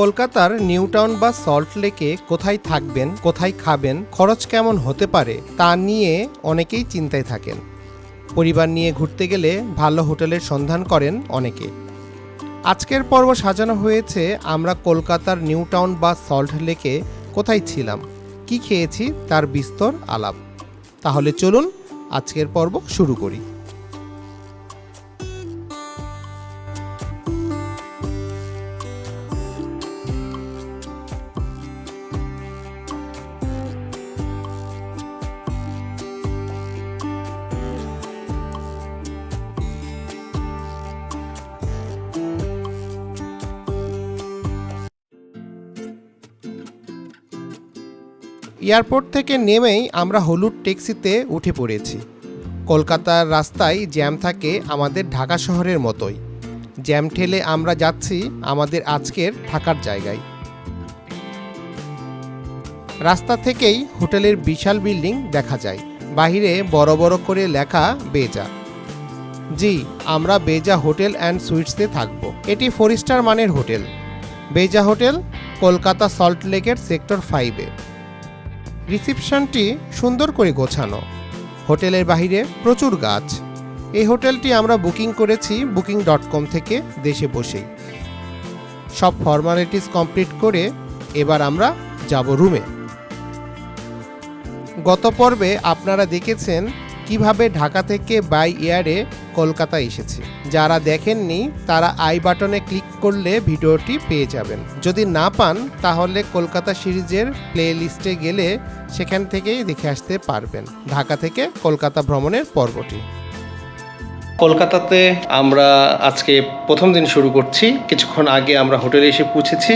কলকাতার new town বা salt লেকে কোথায় থাকবেন, কোথায় খাবেন, খরচ কেমন হতে পারে তা নিয়ে অনেকেই চিন্তায় থাকেন। পরিবার নিয়ে ঘুরতে গেলে ভালো হোটেলের সন্ধান করেন অনেকে। আজকের পর্ব সাজানো হয়েছে আমরা কলকাতার নিউ টাউন বা সল্ট লেকে কোথায় ছিলাম, কি খেয়েছি, তার বিস্তর আলাপ। তাহলে চলুন আজকের পর্ব শুরু করি। এয়ারপোর্ট থেকে নেমেই আমরা হলুদ ট্যাক্সিতে উঠে পড়েছি। কলকাতার রাস্তায় জ্যাম থাকে আমাদের ঢাকা শহরের মতোই। জ্যাম ঠেলে আমরা যাচ্ছি আমাদের আজকের থাকার জায়গায়। রাস্তা থেকেই হোটেলের বিশাল বিল্ডিং দেখা যায়। বাহিরে বড় বড় করে লেখা বেজা। জি, আমরা বেজা হোটেল অ্যান্ড সুইটসে থাকব। এটি ফোর স্টার মানের হোটেল। বেজা হোটেল, কলকাতা সল্ট লেকের সেক্টর ফাইভে। রিসিপশনটি সুন্দর করে গোছানো। হোটেলের বাহিরে প্রচুর গাছ। এই হোটেলটি আমরা বুকিং করেছি বুকিং ডট কম থেকে দেশে বসেই। সব ফর্মালিটিস কমপ্লিট করে এবার আমরা যাব রুমে। গত পর্বে আপনারা দেখেছেন কীভাবে ঢাকা থেকে বাই এয়ারে কলকাতা এসেছি। যারা দেখেননি, তারা আই বাটনে ক্লিক করলে ভিডিওটি পেয়ে যাবেন। যদি না পান, তাহলে কলকাতা সিরিজের প্লে লিস্টে গেলে সেখান থেকেই দেখে আসতে পারবেন। ঢাকা থেকে কলকাতা ভ্রমণের পর্বটি। কলকাতাতে আমরা আজকে প্রথম দিন শুরু করছি। কিছুক্ষণ আগে আমরা হোটেলে এসে পৌঁছেছি।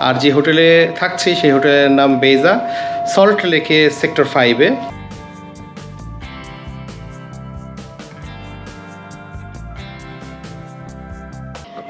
আর যে হোটেলে থাকছি, সেই হোটেলের নাম বেজা সল্ট লেকে সেক্টর ফাইভে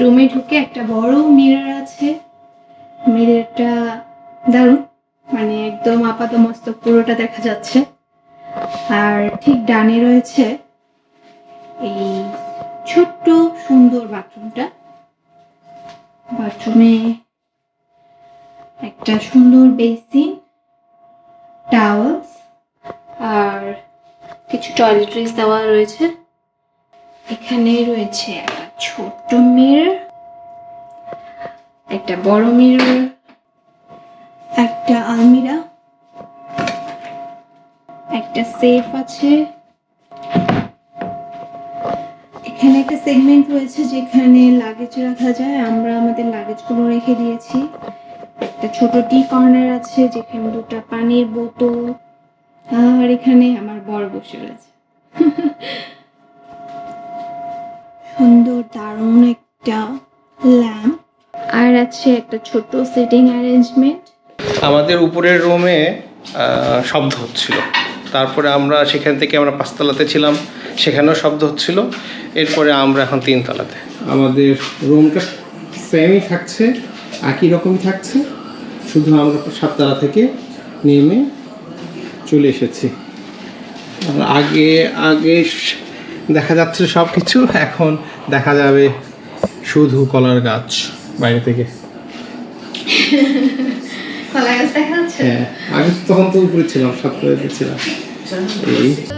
রুমে ঢুকে একটা বড় মিরর আছে। মিররটা দারুণ মানে একদম আপাত মস্তক পুরোটা দেখা যাচ্ছে। আর ঠিক ডানে রয়েছে এই ছোট্ট সুন্দর বাথরুমটা। বাথরুমে একটা সুন্দর বেসিন, টাওয়ালস, আর কিছু টয়লেট্রিজ দেওয়া রয়েছে। এখানে রয়েছে ছোট্ট মিরর একটা বড় মিরর একটা আলমিরা, একটা সেফ আছে। এখানে একটা সেগমেন্ট রয়েছে যেখানে লাগেজ রাখা যায়। আমরা আমাদের লাগেজগুলো রেখে দিয়েছি। একটা ছোট টি কর্নার আছে যেখানে দুটো পানির বোতল। আর এখানে আমার বর বসে রয়েছে। সুন্দর দারুণ একটা ল্যাম্প। আর আছে একটা ছোট সিটিং অ্যারেঞ্জমেন্ট আমাদের উপরের রুমে শব্দ হচ্ছিল। তারপরে আমরা সেখান থেকে আমরা পাঁচতলাতে ছিলাম সেখানেও শব্দ হচ্ছিল। এরপরে আমরা এখন তিনতলাতে। আমাদের রুমটা সেমই থাকছে একই রকমই থাকছে। শুধু আমরা সাততলা থেকে নেমে চলে এসেছি। আগে আগে দেখা যাচ্ছে সব কিছু এখন দেখা যাবে শুধু কলার গাছ বাইরে থেকে। কলা গাছ দেখা যাচ্ছে? হ্যাঁ আমি তখন তো উপরে ছিলাম সাততলাতে ছিলাম। এই।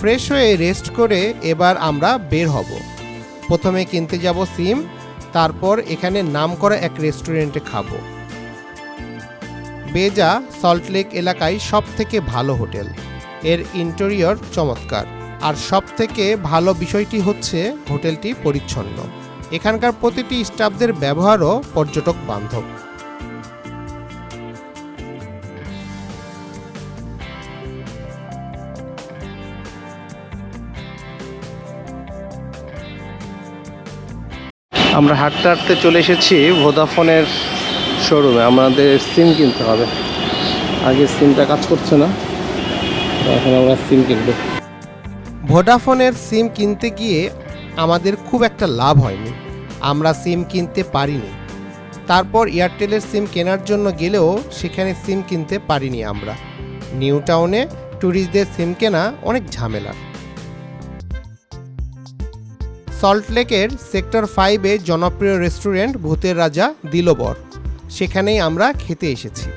fresh হয়ে রেস্ট করে এবার আমরা বের হব। প্রথমে কিনতে যাব সিম, তারপর এখানে নাম করা এক রেস্টুরেন্টে খাব। বেজা সল্টলেক এলাকায় সব থেকে ভালো হোটেল। এর ইন্টেরিয়র চমৎকার। আর সব থেকে ভালো বিষয়টি হচ্ছে হোটেলটি পরিচ্ছন্ন। এখানকার প্রতিটি স্টাফদের ব্যবহারও পর্যটক বান্ধব। আমরা হাঁটতে হাঁটতে চলে এসেছি ভোদাফোনের শোরুমে। আমাদের সিম কিনতে হবে। আগে সিমটা কাজ করছে না। এখন আমরা সিম কিনবো। ভোডাফোনের সিম কিনতে গিয়ে আমাদের খুব একটা লাভ হয়নি। আমরা সিম কিনতে পারিনি। তারপর এয়ারটেলের সিম কেনার জন্য গেলেও সেখানে সিম কিনতে পারিনি আমরা। নিউ টাউনে ট্যুরিস্টদের সিম কেনা অনেক ঝামেলার সল্টলেকের সেক্টর ফাইভে জনপ্রিয় রেস্টুরেন্ট ভূতের রাজা দিলবর। সেখানেই আমরা খেতে এসেছি।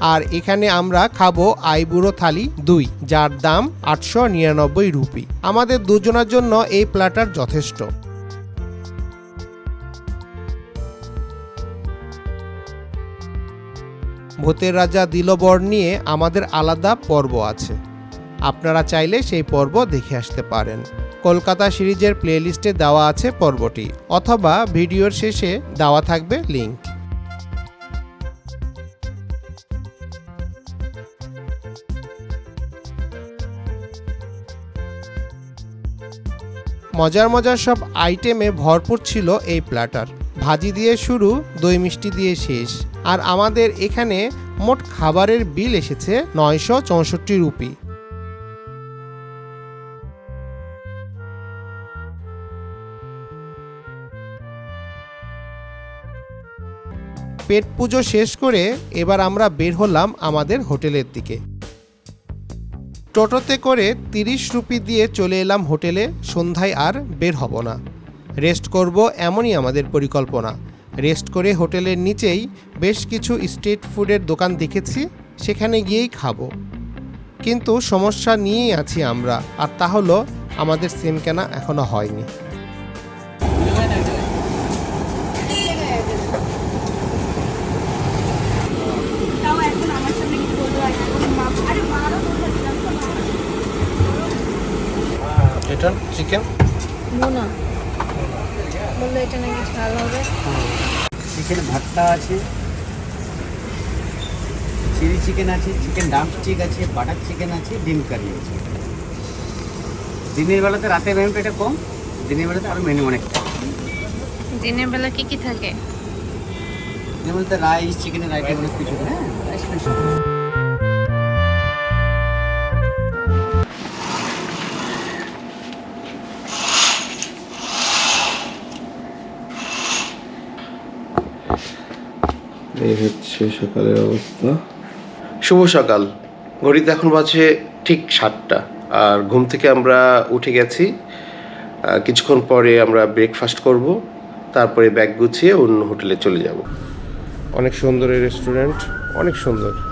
আর এখানে আমরা খাব আইবুড়ো থালি দুই, যার দাম আটশো নিরানব্বই রুপি। আমাদের দুজনের জন্য এই প্ল্যাটার যথেষ্ট। ভূতের রাজা দিলবর নিয়ে আমাদের আলাদা পর্ব আছে। আপনারা চাইলে সেই পর্ব দেখে আসতে পারেন। কলকাতা সিরিজের প্লেলিস্টে দেওয়া আছে পর্বটি, অথবা ভিডিওর শেষে দেওয়া থাকবে লিংক। মজার মজার সব আইটেমে ভরপুর ছিল এই প্ল্যাটার। ভাজি দিয়ে শুরু, দই মিষ্টি দিয়ে শেষ। আর আমাদের এখানে মোট খাবারের বিল এসেছে নয়শো চৌষট্টি রুপি। পেট পুজো শেষ করে এবার আমরা বের হলাম আমাদের হোটেলের দিকে। টোটোতে করে তিরিশ রুপি দিয়ে চলে এলাম হোটেলে, সন্ধ্যায় আর বের হব না। রেস্ট করব এমনই আমাদের পরিকল্পনা। রেস্ট করে হোটেলের নিচেই বেশ কিছু স্ট্রিট ফুডের দোকান দেখেছি, সেখানে গিয়েই খাব। কিন্তু সমস্যা নিয়েই আছি আমরা, আর তা হলো আমাদের সিম কেনা এখনও হয়নি। চিকেন? মোনা। বলল এটা নাকি ঝাল হবে। চিকেন ভর্তা আছে চিলি চিকেন আছে চিকেন ড্রামস্টিক আছে বাটার চিকেন আছে ডিম কারি আছে। দিনের বেলাতে রাতে মেনুটা এটা কম দিনের বেলাতে আরও মেনু অনেকটা দিনের বেলা কি কি থাকে? দিনের বেলাতে রাইস চিকেনের আইটেম অনেক কিছু হ্যাঁ? রাইস এই হচ্ছে সকালের অবস্থা। শুভ সকাল। ঘড়িতে এখন বাজে ঠিক সাতটা। আর ঘুম থেকে আমরা উঠে গেছি। কিছুক্ষণ পরে আমরা ব্রেকফাস্ট করব। তারপরে ব্যাগ গুছিয়ে অন্য হোটেলে চলে যাব। অনেক সুন্দর এই রেস্টুরেন্ট অনেক সুন্দর।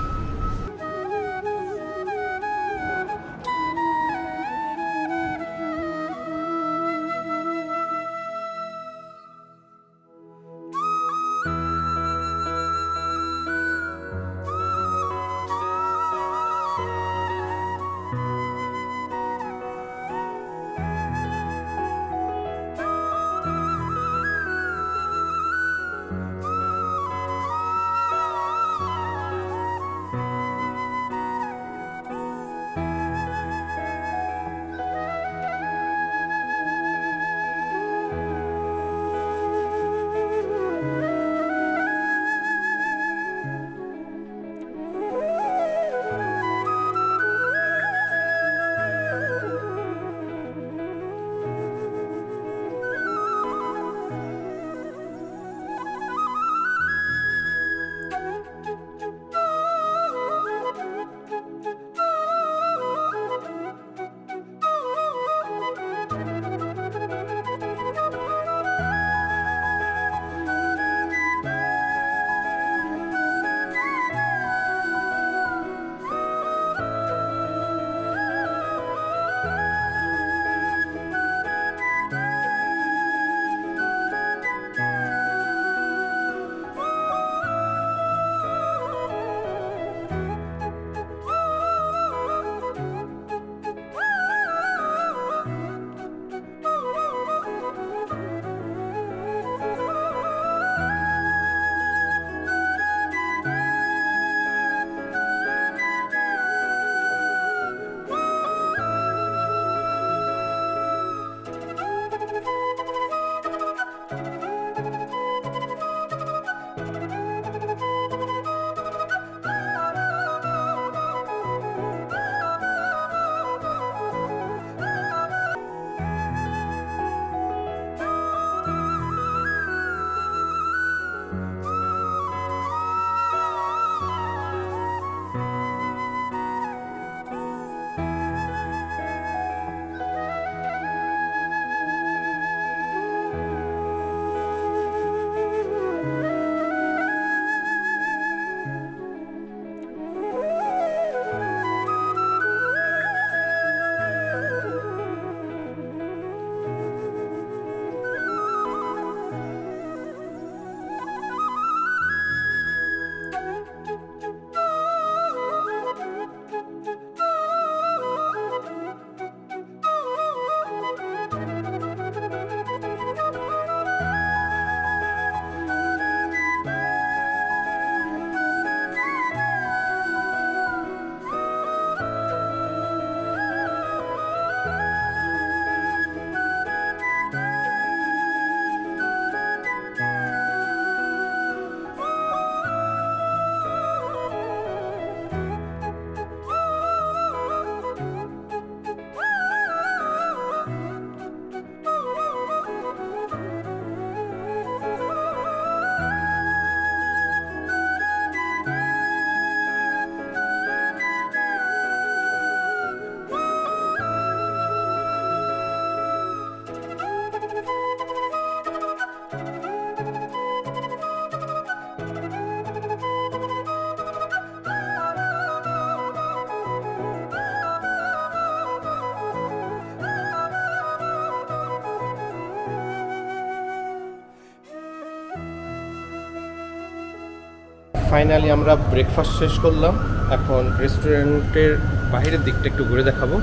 ফাইনালি আমরা ব্রেকফাস্ট শেষ করলাম। এখন রেস্টুরেন্টের বাইরের দিকটা একটু ঘুরে দেখাবো।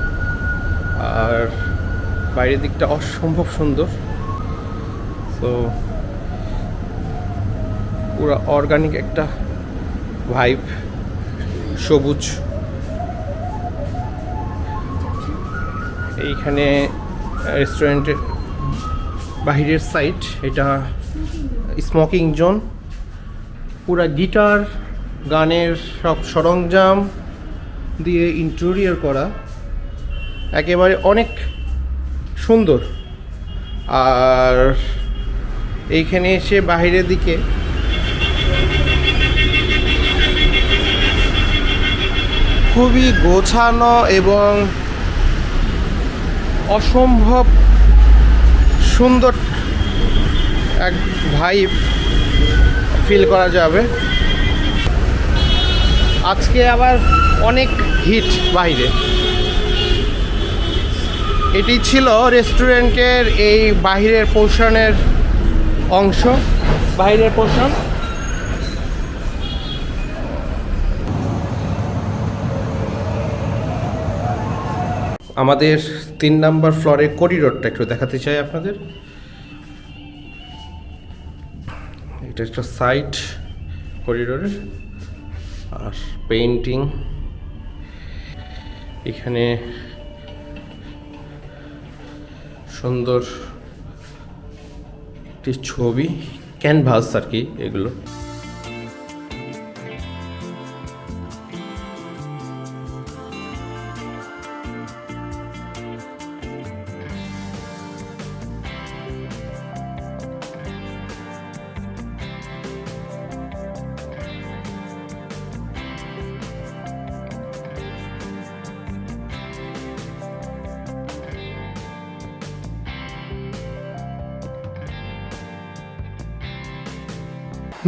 আর বাইরের দিকটা অসম্ভব সুন্দর। তো পুরো অর্গানিক একটা ভাইব সবুজ। এইখানে রেস্টুরেন্টের বাহিরের সাইড এটা স্মোকিং জোন পুরা গিটার, গানের সব সরঞ্জাম দিয়ে ইন্টেরিয়র করা একেবারে অনেক সুন্দর। আর এইখানে এসে বাইরের দিকে খুবই গোছানো এবং অসম্ভব সুন্দর এক ভাইব ফিল করা যাবে। আজকে আবার অনেক হিট বাইরে। এটি ছিল রেস্টুরেন্টের এই বাহিরের পোর্শনের অংশ। বাইরের পোর্শন আমাদের তিন নাম্বার ফ্লোরের করিডোরটা একটু দেখাতে চাই আপনাদের। এটা একটা সাইড করিডোরের আর পেইন্টিং এখানে সুন্দর একটি ছবি ক্যানভাস আর কি এগুলো।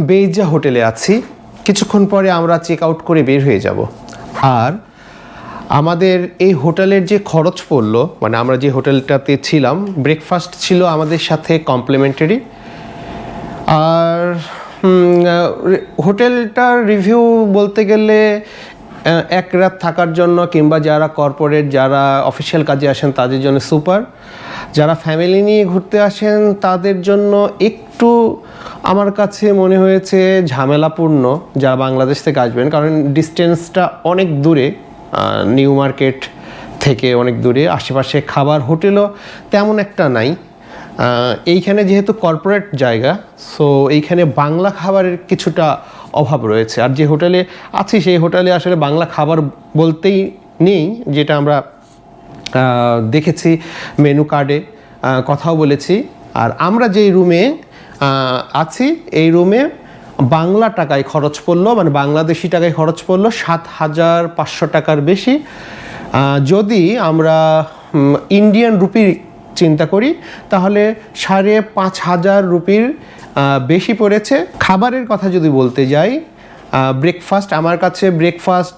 বেইজা হোটেলে আছি। কিছুক্ষণ পরে আমরা চেক আউট করে বের হয়ে যাব। আর আমাদের এই হোটেলের যে খরচ পড়ল মানে আমরা যে হোটেলটাতে ছিলাম ব্রেকফাস্ট ছিল আমাদের সাথে কমপ্লিমেন্টারি আর হোটেলটার রিভিউ বলতে গেলে এক রাত থাকার জন্য কিংবা যারা কর্পোরেট যারা অফিসিয়াল কাজে আসেন, তাদের জন্য সুপার যারা ফ্যামিলি নিয়ে ঘুরতে আসেন, তাদের জন্য একটু আমার কাছে মনে হয়েছে ঝামেলাপূর্ণ যারা বাংলাদেশ থেকে আসবেন, কারণ ডিস্টেন্সটা অনেক দূরে নিউ মার্কেট থেকে অনেক দূরে, আশেপাশে খাবার হোটেলও তেমন একটা নাই। এইখানে যেহেতু কর্পোরেট জায়গা সো এইখানে বাংলা খাবারের কিছুটা অভাব রয়েছে। আর যে হোটেলে আছি, সেই হোটেলে আসলে বাংলা খাবার বলতেই নেই, যেটা আমরা দেখেছি মেনু কার্ডে কথাও বলেছি। আর আমরা যেই রুমে আছি, এই রুমে বাংলা টাকায় খরচ পড়ল মানে বাংলাদেশি টাকায় খরচ পড়ল সাত হাজার পাঁচশো টাকার বেশি। যদি আমরা ইন্ডিয়ান রুপি চিন্তা করি, তাহলে সাড়ে পাঁচ হাজার রুপির বেশি পড়েছে। খাবারের কথা যদি বলতে যাই ব্রেকফাস্ট আমার কাছে ব্রেকফাস্ট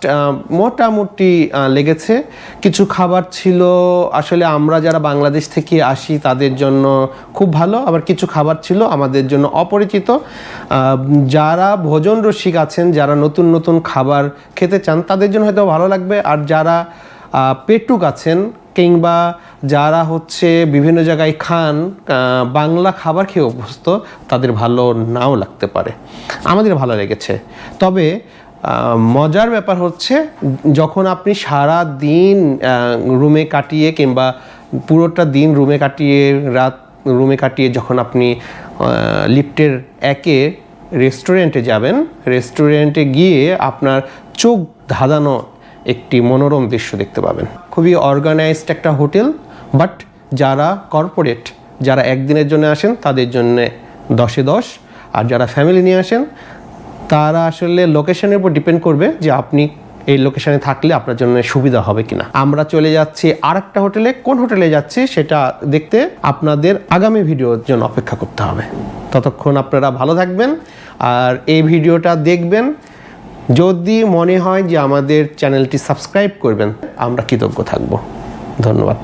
মোটামুটি লেগেছে। কিছু খাবার ছিল, আসলে আমরা যারা বাংলাদেশ থেকে আসি, তাদের জন্য খুব ভালো। আবার কিছু খাবার ছিল, আমাদের জন্য অপরিচিত। যারা ভোজন রসিক আছেন, যারা নতুন নতুন খাবার খেতে চান, তাদের জন্য হয়তো ভালো লাগবে। আর যারা পেটুক আছেন কিংবা যারা হচ্ছে বিভিন্ন জায়গায় খান বাংলা খাবার খেয়ে অভ্যস্ত, তাদের ভালো নাও লাগতে পারে। আমাদের ভালো লেগেছে। তবে মজার ব্যাপার হচ্ছে, যখন আপনি সারা দিন রুমে কাটিয়ে কিংবা পুরোটা দিন রুমে কাটিয়ে, রাত রুমে কাটিয়ে যখন আপনি লিফটের একে রেস্টুরেন্টে যাবেন, রেস্টুরেন্টে গিয়ে আপনার চোখ ধাঁধানো একটি মনোরম দৃশ্য দেখতে পাবেন। খুবই অর্গানাইজড একটা হোটেল বাট যারা কর্পোরেট যারা একদিনের জন্য আসেন, তাদের জন্য দশে দশ। আর যারা ফ্যামিলি নিয়ে আসেন, তারা আসলে লোকেশনের উপর ডিপেন্ড করবে যে আপনি এই লোকেশনে থাকলে আপনার জন্য সুবিধা হবে কিনা। আমরা চলে যাচ্ছি আর একটা হোটেলে। কোন হোটেলে যাচ্ছি সেটা দেখতে আপনাদের আগামী ভিডিওর জন্য অপেক্ষা করতে হবে। ততক্ষণ আপনারা ভালো থাকবেন, আর এই ভিডিওটা দেখবেন। যদি মনে হয় যে আমাদের চ্যানেলটি সাবস্ক্রাইব করবেন আমরা কৃতজ্ঞ থাকব। ধন্যবাদ।